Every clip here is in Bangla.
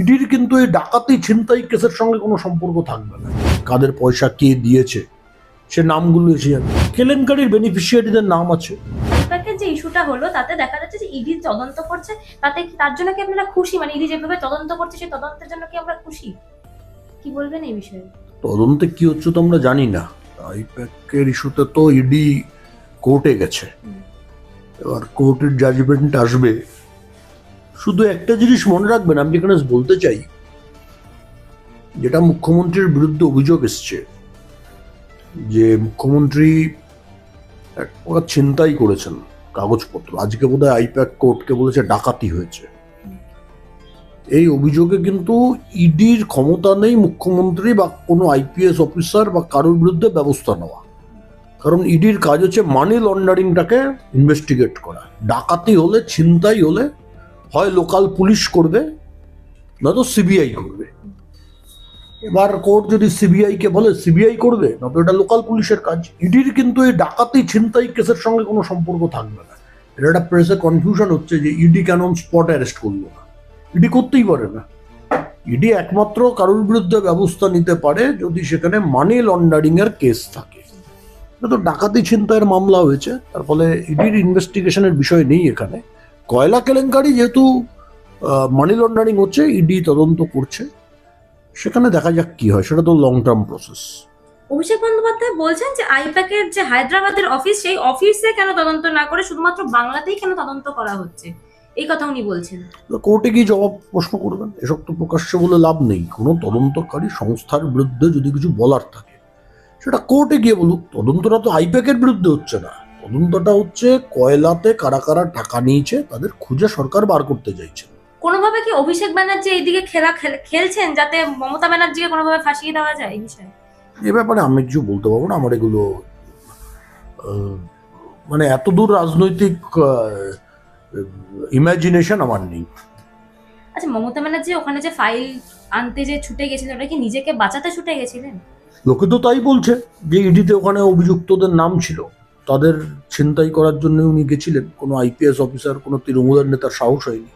ইডির কিন্তু এই ডাকাতি ছিনতাই কেসের সঙ্গে কোনো সম্পর্ক থাকবে না। কাদের পয়সা কে দিয়েছে সে নামগুলো এসে যাবে কেলেঙ্কারির বেনিফিশিয়ারিদের নাম আছে। আইপ্যাকের যে ইস্যুটা হলো তাতে দেখা যাচ্ছে যে ইডি তদন্ত করছে তাতে তার জন্য কি আপনারা খুশি? মানে ইডি যেভাবে তদন্ত করছে সেই তদন্তের জন্য কি আমরা খুশি? কি বলবেন এই বিষয়ে? তদন্তে কি হচ্ছে তো আমরা জানি না। আইপ্যাকের ইস্যুতে তো ইডি কোর্টে গেছে। এবার কোর্টের জাজমেন্ট আসবে। শুধু একটা জিনিস মনে রাখবেন, আমি এখানে বলতে চাই, যেটা মুখ্যমন্ত্রীর বিরুদ্ধে অভিযোগ এসছে, যে মুখ্যমন্ত্রী এক প্রকার করেছেন কাগজপত্র। আজকে বোধহয় আইপ্যাক কোর্টকে বলেছে ডাকাতি হয়েছে। এই অভিযোগে কিন্তু ইডির ক্ষমতা নেই মুখ্যমন্ত্রী বা কোনো আইপিএস অফিসার বা কারোর বিরুদ্ধে ব্যবস্থা নেওয়া। কারণ ইডির কাজ হচ্ছে মানি লন্ডারিংটাকে ইনভেস্টিগেট করা। ডাকাতি হলে, ছিনতাই হলে হয় লোকাল পুলিশ করবে নয়তো সিবিআই করবে। এবার কোর্ট যদি সিবিআই কে বলে সিবিআই করবে নয়তো এটা লোকাল পুলিশের কাজ। ইডির কিন্তু এই ডাকাতি ছিনতাই কেসের সঙ্গে কোনো সম্পর্ক থাকবে না। এটা একটা প্রেসে কনফিউশন হচ্ছে যে ইডি কেন স্পট অ্যারেস্ট করল না। ইডি করতেই পারে না। ইডি একমাত্র কারোর বিরুদ্ধে ব্যবস্থা নিতে পারে যদি সেখানে মানি লন্ডারিং এর কেস থাকে। তো ডাকাতি ছিনতাইয়ের মামলা হয়েছে, তার ফলে ইডির ইনভেস্টিগেশনের বিষয় নেই এখানে। কয়লা কেলেঙ্কারি যেহেতু মানি লন্ডারিং হচ্ছে ইডি তদন্ত করছে সেখানে দেখা যাক কি হয়। সেটা তো long term process Abhishek Bandyopadhyay বলছেন যে আইপ্যাকের যে হায়দ্রাবাদের অফিস সেই অফিসে কেন তদন্ত না করে শুধুমাত্র বাংলাতেই কেন তদন্ত করা হচ্ছে? এই কথা উনি বলছেন। কোর্টে গিয়ে জবাব প্রশ্ন করবেন। এসব তো প্রকাশ্যে বলে লাভ নেই। কোনো তদন্তকারী সংস্থার বিরুদ্ধে যদি কিছু বলার থাকে সেটা কোর্টে গিয়ে বলুক। তদন্তটা তো আইপ্যাকের বিরুদ্ধে হচ্ছে না। তদন্তটা হচ্ছে কয়লাতে কারা কারা টাকা নিয়েছে তাদের খুঁজে সরকার বার করতে চাইছে। কোনোভাবে কি অভিষেক ব্যানার্জি এইদিকে খেলা খেল- খেলছেন যাতে মমতা ব্যানার্জিকে কোনোভাবে ফাঁসিয়ে দেওয়া যায় এই বিষয়ে? এ ব্যাপারে আমি কিছু বলতে পারব না আমার এগুলো মানে এত দূর রাজনৈতিক ইমাজিনেশন আমার নেই। আচ্ছা মমতা ব্যানার্জি ওখানে যে ফাইল আনতে যে ছুটে গেছিলেন ওটা কি নিজেকে বাঁচাতে ছুটে গেছিলেন? লোকে তো তাই বলছে যে ইডিতে ওখানে অভিযুক্তদের নাম ছিল। তাদের ছিনতাই করার জন্য উনি গেছিলেন। কোনো আইপিএস অফিসার কোনো তৃণমূলের নেতার সাহস হয়নি।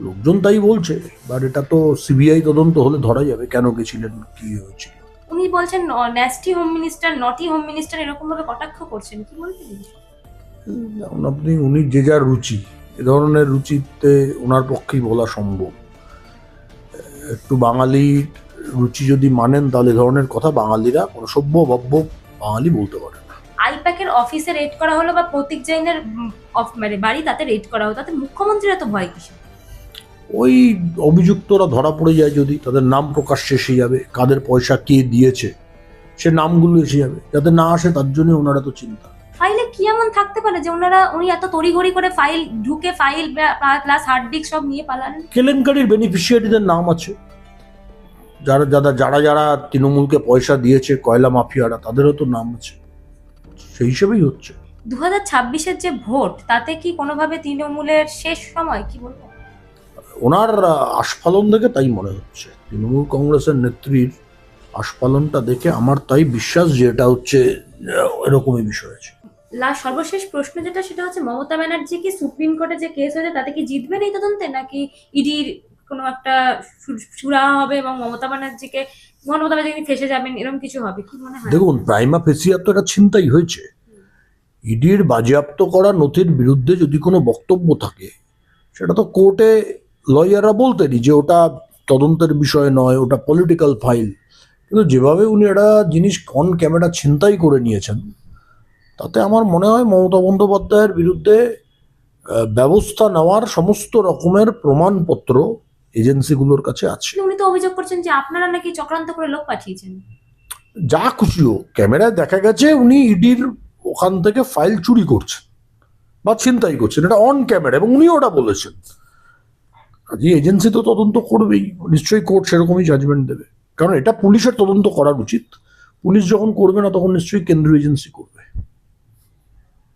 লোকজন তাই বলছে বাট এটা তো সিবিআই তদন্ত হলে ধরা যাবে কেন গেছিলেন কি হয়েছিল উনি বলছেন nasty home minister naughty home minister এরকম ভাবে কটাক্ষ করছেন। কি বলবেন আপনি উনি যে যার রুচি এ ধরনের রুচিতে ওনার পক্ষেই বলা সম্ভব। একটু বাঙালি রুচি যদি মানেন তাহলে এ ধরনের কথা বাঙালিরা কোনো সভ্য ভব্য বাঙালি বলতে পারে। অফিসে রেড করা হলো বা প্রতীক জৈনের অফ- মানে বাড়ি তাতে রেড করা হলো তাতে মুখ্যমন্ত্রীরা তো ভয় কিসে ওই অভিযুক্তরা ধরা পড়ে যায় যদি তাদের নাম প্রকাশ্যে এসে যাবে কাদের পয়সা কে দিয়েছে সে নামগুলো এসে যাবে যাতে না আসে তার জন্য ওনারা তো চিন্তা। ফাইলে কি এমন থাকতে পারে যে ওনারা উনি এত তড়িঘড়ি করে ফাইল ঢুকে ফাইল প্লাস হার্ড ডিস্ক সব নিয়ে পালান? কেলেঙ্কারির বেনিফিশিয়ারিদের নাম আছে। যারা যারা যারা যারা তৃণমূলকে পয়সা দিয়েছে কয়লা মাফিয়ারা তাদেরও তো নাম আছে। সেই হিসেবেই হচ্ছে। দু হাজার ছাব্বিশের যে ভোট তাতে কি কোনোভাবে তৃণমূলের শেষ সময় কি বলব? ওনার আস্ফালন দেখে তাই মনে হচ্ছে। তৃণমূল কংগ্রেসের নেত্রীর আস্ফালনটা দেখে আমার তাই বিশ্বাস যে এটা হচ্ছে এরকমই বিষয় আছে। সর্বশেষ প্রশ্ন যেটা সেটা হচ্ছে মমতা ব্যানার্জি কি সুপ্রিম কোর্টে যে কেস হয়েছে তাতে কি জিতবেন এই তদন্তে নাকি ইডির কোনো একটা সুরাহা হবে এবং মমতা ব্যানার্জিকে, মমতা ব্যানার্জি ফেসে যাবেন? এরকম কিছু হবে? কি মনে হয়? দেখুন, প্রাইমা ফেসিয়া তো একটা ছিনতাই হয়েছে। ইডির বাজেয়াপ্ত করা নথির বিরুদ্ধে যদি কোনো বক্তব্য থাকে, সেটা তো কোর্টে লয়াররা বলতেনই যে ওটা তদন্তের বিষয় নয়, ওটা পলিটিক্যাল ফাইল কিন্তু যেভাবে উনি একটা জিনিস অন ক্যামেরা ছিনতাই করে নিয়েছেন, তাতে আমার মনে হয় মমতা বন্দ্যোপাধ্যায়ের বিরুদ্ধে ব্যবস্থা নেওয়ার সমস্ত রকমের প্রমাণপত্র এজেন্সিগুলোর কাছে আছে। উনি তো অভিযোগ করছেন যে আপনারা নাকি চক্রান্ত করে লোক পাঠিয়েছেন। যা খুশি হোক ক্যামেরায় দেখা গেছে উনি ইডির ওখান থেকে ফাইল চুরি করছেন বা ছিনতাই করছেন এটা অন ক্যামেরা এবং উনি ওটা বলেছেন। কাজে এজেন্সি তো তদন্ত করবেই নিশ্চয়ই কোর্ট সেরকমই জাজমেন্ট দেবে। কারণ এটা পুলিশের তদন্ত করার উচিত। পুলিশ যখন করবে না তখন নিশ্চয়ই কেন্দ্রীয় এজেন্সি করবে।